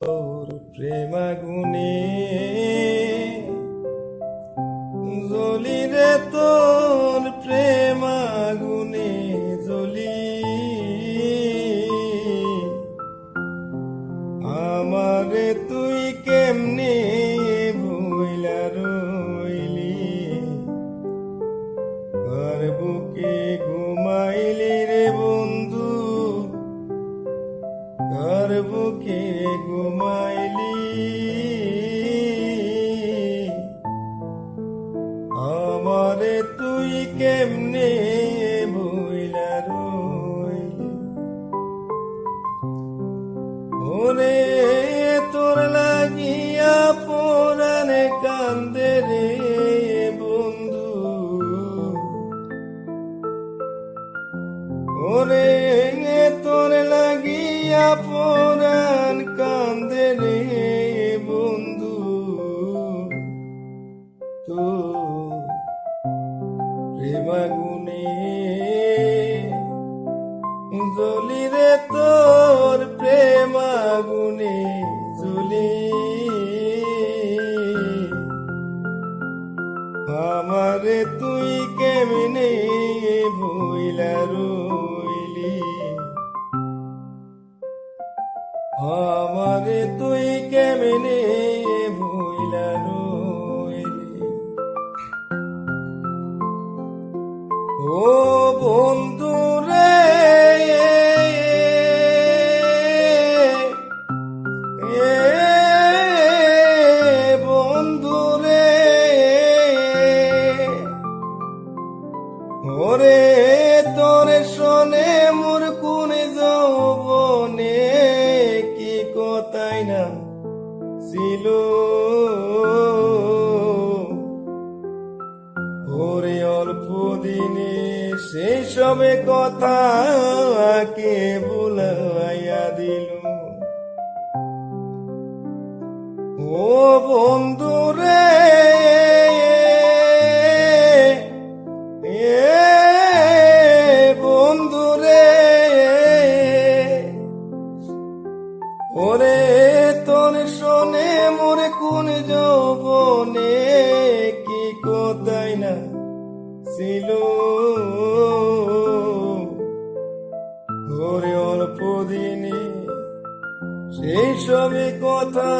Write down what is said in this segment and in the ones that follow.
তোর প্রেমাগুনে জলি রে তোর প্রেমাগুনে আমারে তুই কেমনে ভুইলা রইলি? ওরে তোর লাগিয়া পোরানে কান্দে রে বন্ধু। ওরে তোর লাগিয়া পোরান কান্দে রে বন্ধু। তো প্রেমাগুনে জলি রে তোর প্রেমাগুনে জলি। আমারে তুই কেমনে ভুইলা রইলি? আমারে তুই কেমনে বন্ধু সবে কথা কে ভুলাইয়া দিল। ও বন্ধু রে সেই সবই কথা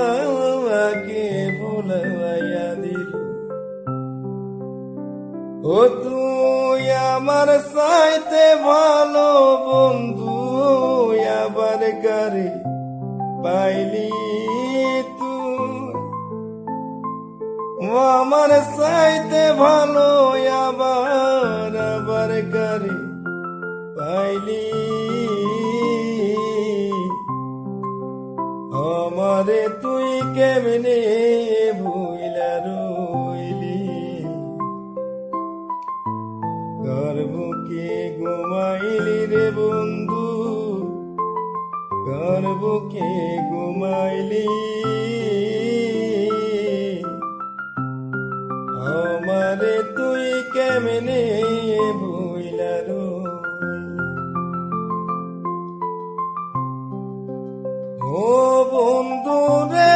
কে ভুলাইয়া দিল। ও তুই আমার সাইতে ভালো বন্ধু আবার গারে পাইলি তুই? আমার সাইতে ভালো আবার আবার গারে পাইলি কেমনে ভুইলারো ও বন্ধু রে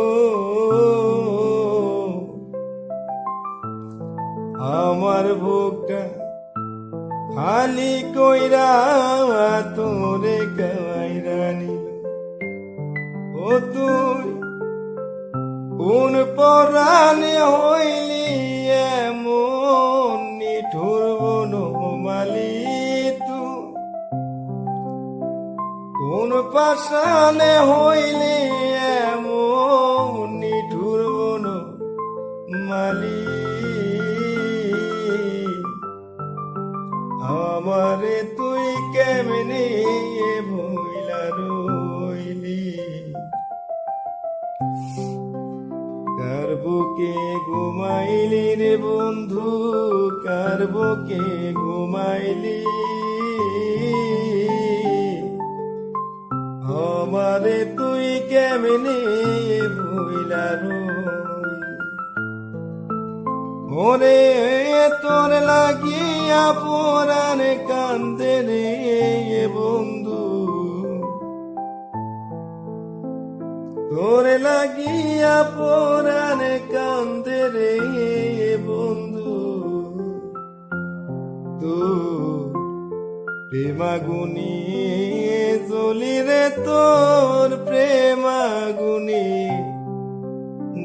আমার বুকটা খালি কইরা তোরে কাইরা নিল। ও তুই, কোন পরাণে হইলি এমন নিঠুর বনমালি তুই? কোন পাশানে হইলে এমন নিঠুর বন বুকে ঘুমাইলি রে বন্ধু কার বুকে ঘুমাইলি। আমারে তুই কেমনে ভুইলা ওরে তোর লাগিয়া পোরানে কান্দে রে বন্ধু। তোর লাগিয়া পোরানে কান্দে রে বন্ধু। তো প্রেমাগুনি জ্বলি রে তোর প্রেমাগুনি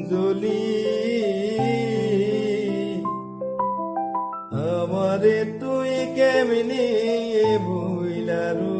জ্বলি আমারে তুই কেমনি ভুইলারু